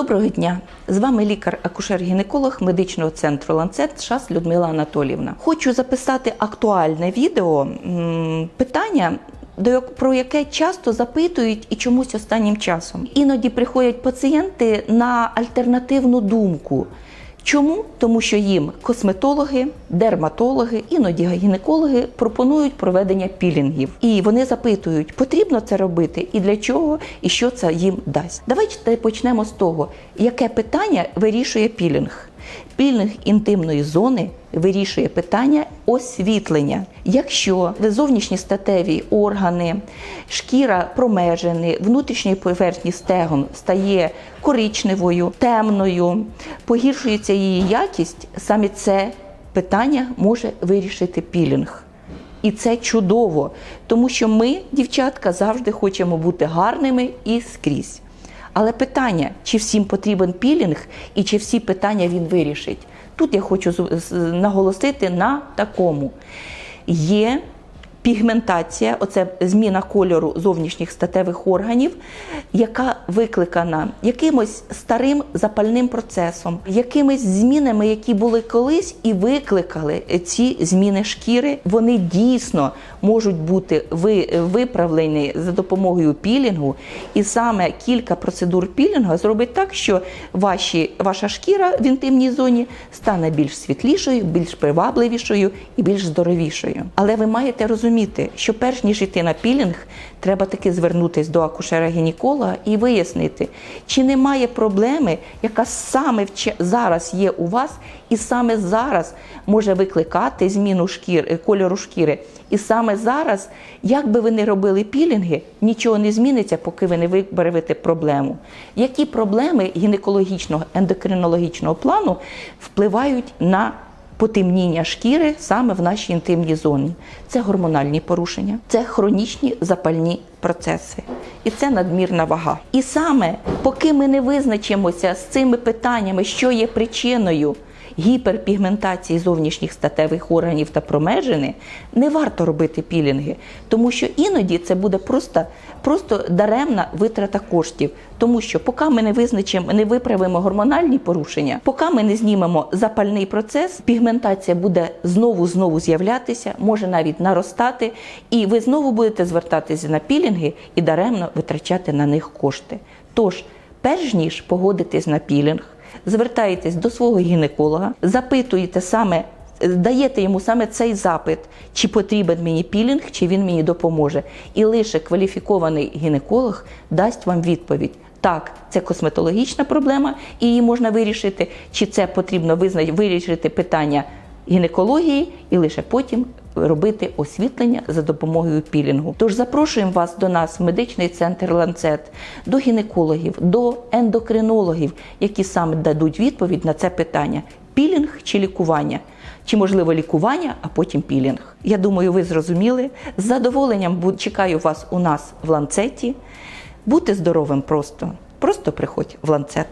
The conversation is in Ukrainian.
Доброго дня! З вами лікар-акушер-гінеколог медичного центру Ланцет ШАС Людмила Анатоліївна. Хочу записати актуальне відео питання. Про яке часто запитують і чомусь останнім часом. Іноді приходять пацієнти на альтернативну думку. Чому? Тому що їм косметологи, дерматологи, іноді гінекологи пропонують проведення пілінгів. І вони запитують, потрібно це робити і для чого, і що це їм дасть. Давайте почнемо з того, яке питання вирішує пілінг. Пілінг інтимної зони вирішує питання освітлення. Якщо зовнішні статеві органи, шкіра промежини, внутрішньої поверхні стегон стає коричневою, темною, погіршується її якість, саме це питання може вирішити пілінг. І це чудово, тому що ми, дівчатка, завжди хочемо бути гарними і скрізь. Але питання, чи всім потрібен пілінг і чи всі питання він вирішить. Тут я хочу наголосити на такому. Є пігментація, оце зміна кольору зовнішніх статевих органів, яка викликана якимось старим запальним процесом, якимись змінами, які були колись і викликали ці зміни шкіри. Вони дійсно можуть бути виправлені за допомогою пілінгу, і саме кілька процедур пілінгу зробить так, що ваші, ваша шкіра в інтимній зоні стане більш світлішою, більш привабливішою і більш здоровішою. Але ви маєте розуміти, що перш ніж йти на пілінг, треба таки звернутися до акушера-гінеколога і вияснити, чи немає проблеми, яка саме зараз є у вас, і саме зараз може викликати зміну шкір, кольору шкіри. І саме зараз, як би ви не робили пілінги, нічого не зміниться, поки ви не виправите проблему. Які проблеми гінекологічного ендокринологічного плану впливають на потемніння шкіри саме в нашій інтимній зоні? Це гормональні порушення, це хронічні запальні процеси, і це надмірна вага. І саме поки ми не визначимося з цими питаннями, що є причиною гіперпігментації зовнішніх статевих органів та промежини, не варто робити пілінги, тому що іноді це буде просто, просто даремна витрата коштів. Тому що поки ми не визначимо, не виправимо гормональні порушення, поки ми не знімемо запальний процес, пігментація буде знову знову з'являтися, може навіть наростати, і ви знову будете звертатися на пілінги і даремно витрачати на них кошти. Тож, перш ніж погодитись на пілінг, звертаєтесь до свого гінеколога, запитуєте саме, даєте йому саме цей запит, чи потрібен мені пілінг, чи він мені допоможе. І лише кваліфікований гінеколог дасть вам відповідь. Так, це косметологічна проблема, і її можна вирішити, чи це потрібно вирішити питання гінекології і лише потім робити освітлення за допомогою пілінгу. Тож запрошуємо вас до нас в медичний центр ланцет, до гінекологів, до ендокринологів, які саме дадуть відповідь на це питання: пілінг чи лікування. Чи можливо лікування, а потім пілінг? Я думаю, ви зрозуміли. З задоволенням чекаю вас у нас в ланцеті. Бути здоровим просто. Просто приходь в ланцет.